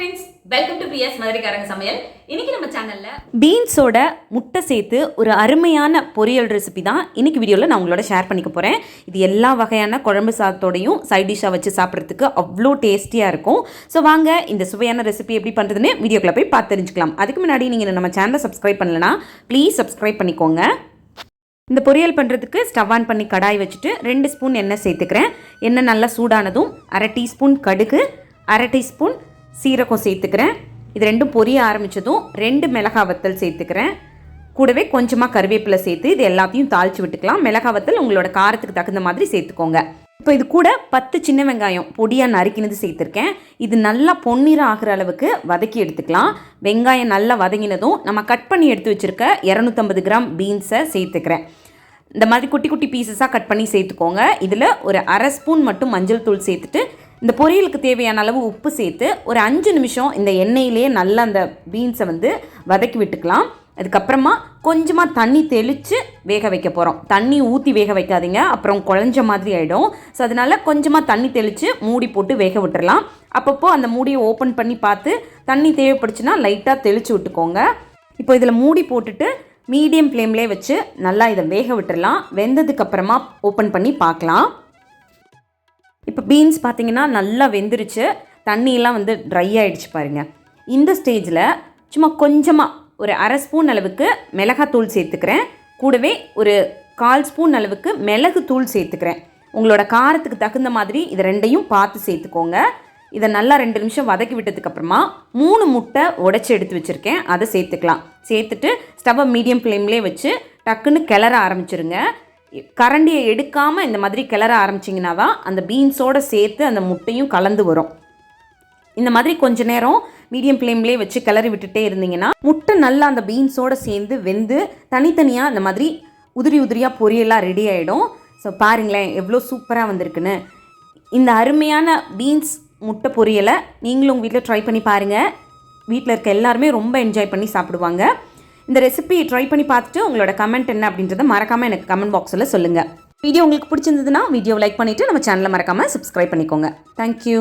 Friends welcome to P S மதுரைக்காரங்க சமையல். இன்னைக்கு நம்ம சேனல்ல பீன்ஸோட முட்டை சேர்த்து ஒரு அருமையான பொரியல் ரெசிபி தான் இன்னைக்கு வீடியோவில் நான் உங்களோட ஷேர் பண்ணிக்க போகிறேன் இது எல்லா வகையான குழம்பு சாதத்தோடையும் சைட் டிஷ்ஷாக வச்சு சாப்பிட்றதுக்கு அவ்வளோ டேஸ்டியாக இருக்கும். ஸோ வாங்க இந்த சுவையான ரெசிபி எப்படி பண்ணுறதுன்னு வீடியோக்குள்ளே போய் பார்த்து தெரிஞ்சுக்கலாம். அதுக்கு முன்னாடி நீங்கள் நம்ம சேனலை சப்ஸ்கிரைப் பண்ணலனா ப்ளீஸ் சப்ஸ்கிரைப் பண்ணிக்கோங்க. இந்த பொரியல் பண்ணுறதுக்கு ஸ்டவ் ஆன் பண்ணி கடாய் வச்சுட்டு ரெண்டு ஸ்பூன் எண்ணெய் சேர்த்துக்கிறேன். எண்ணெய் நல்லா சூடானதும் அரை டீஸ்பூன் கடுகு அரை டீஸ்பூன் சீரகம் சேர்த்துக்கிறேன். இது ரெண்டும் பொரிய ஆரம்பித்ததும் ரெண்டு மிளகா வத்தல் சேர்த்துக்கிறேன். கூடவே கொஞ்சமாக கருவேப்பிலை சேர்த்து இது எல்லாத்தையும் தாளித்து விட்டுக்கலாம். மிளகா வத்தல் உங்களோட காரத்துக்கு தகுந்த மாதிரி சேர்த்துக்கோங்க. இப்போ இது கூட பத்து சின்ன வெங்காயம் பொடியாக நறுக்கினது சேர்த்துருக்கேன். இது நல்லா பொன்னிறம் ஆகிற அளவுக்கு வதக்கி எடுத்துக்கலாம். வெங்காயம் நல்லா வதங்கினதும் நம்ம கட் பண்ணி எடுத்து வச்சுருக்க இரநூத்தம்பது கிராம் பீன்ஸை சேர்த்துக்கிறேன். இந்த மாதிரி குட்டி குட்டி பீசஸாக கட் பண்ணி சேர்த்துக்கோங்க. இதில் ஒரு அரை ஸ்பூன் மட்டும் மஞ்சள் தூள் சேர்த்துட்டு இந்த பொரியலுக்கு தேவையான அளவு உப்பு சேர்த்து ஒரு அஞ்சு நிமிஷம் இந்த எண்ணெயிலேயே நல்லா அந்த பீன்ஸை வந்து வதக்கி விட்டுக்கலாம். அதுக்கப்புறமா கொஞ்சமாக தண்ணி தெளித்து வேக வைக்க போகிறோம் தண்ணி ஊற்றி வேக வைக்காதீங்க. அப்புறம் குழஞ்ச மாதிரி ஆகிடும் ஸோ அதனால் கொஞ்சமாக தண்ணி தெளித்து மூடி போட்டு வேக விட்டுறலாம். அப்பப்போ அந்த மூடியை ஓப்பன் பண்ணி பார்த்து தண்ணி தேவைப்படுச்சுன்னா லைட்டாக தெளித்து விட்டுக்கோங்க. இப்போ இதில் மூடி போட்டுட்டு மீடியம் ஃப்ளேம்லேயே வச்சு நல்லா இதை வேக விட்டுறலாம். வெந்ததுக்கப்புறமா ஓப்பன் பண்ணி பார்க்கலாம். இப்போ பீன்ஸ் பார்த்தீங்கன்னா நல்லா வெந்துருச்சு. தண்ணியெல்லாம் வந்து ட்ரை ஆகிடுச்சு பாருங்கள் இந்த ஸ்டேஜில் சும்மா கொஞ்சமாக ஒரு அரை ஸ்பூன் அளவுக்கு மிளகாத்தூள் சேர்த்துக்கிறேன். கூடவே ஒரு கால் ஸ்பூன் அளவுக்கு மிளகு தூள் சேர்த்துக்கிறேன். உங்களோட காரத்துக்கு தகுந்த மாதிரி இதை ரெண்டையும் பார்த்து சேர்த்துக்கோங்க. இதை நல்லா ரெண்டு நிமிஷம் வதக்கி விட்டதுக்கப்புறமா மூணு முட்டை உடச்சி எடுத்து வச்சுருக்கேன். அதை சேர்த்துக்கலாம். சேர்த்துட்டு ஸ்டவ்வை மீடியம் ஃப்ளேம்லேயே வச்சு டக்குன்னு கிளற ஆரம்பிச்சிருங்க. கரண்டியை எடுக்காமல் இந்த மாதிரி கிளற ஆரம்பிச்சிங்கன்னா தான் அந்த பீன்ஸோடு சேர்த்து அந்த முட்டையும் கலந்து வரும். இந்த மாதிரி கொஞ்ச நேரம் மீடியம் ஃப்ளேம்லேயே வச்சு கிளறி விட்டுட்டே இருந்தீங்கன்னா முட்டை நல்லா அந்த பீன்ஸோடு சேர்ந்து வெந்து தனித்தனியாக இந்த மாதிரி உதிரி உதிரியாக பொரியலாக ரெடி ஆகிடும் ஸோ பாருங்களேன் எவ்வளோ சூப்பராக வந்திருக்குன்னு. இந்த அருமையான பீன்ஸ் முட்டை பொரியலை நீங்களும் உங்கள் வீட்டில் ட்ரை பண்ணி பாருங்கள் வீட்டில் இருக்க எல்லாருமே ரொம்ப என்ஜாய் பண்ணி சாப்பிடுவாங்க. இந்த ரெசிபியை ட்ரை பண்ணி பார்த்துட்டு உங்களோட கமெண்ட் என்ன அப்படின்றத மறக்காமல் எனக்கு கமெண்ட் பாக்ஸில் சொல்லுங்கள் வீடியோ உங்களுக்கு பிடிச்சிருந்ததுன்னா வீடியோ லைக் பண்ணிவிட்டு நம்ம சேனலை மறக்காமல் சப்ஸ்கிரைப் பண்ணிக்கோங்க. தேங்க்யூ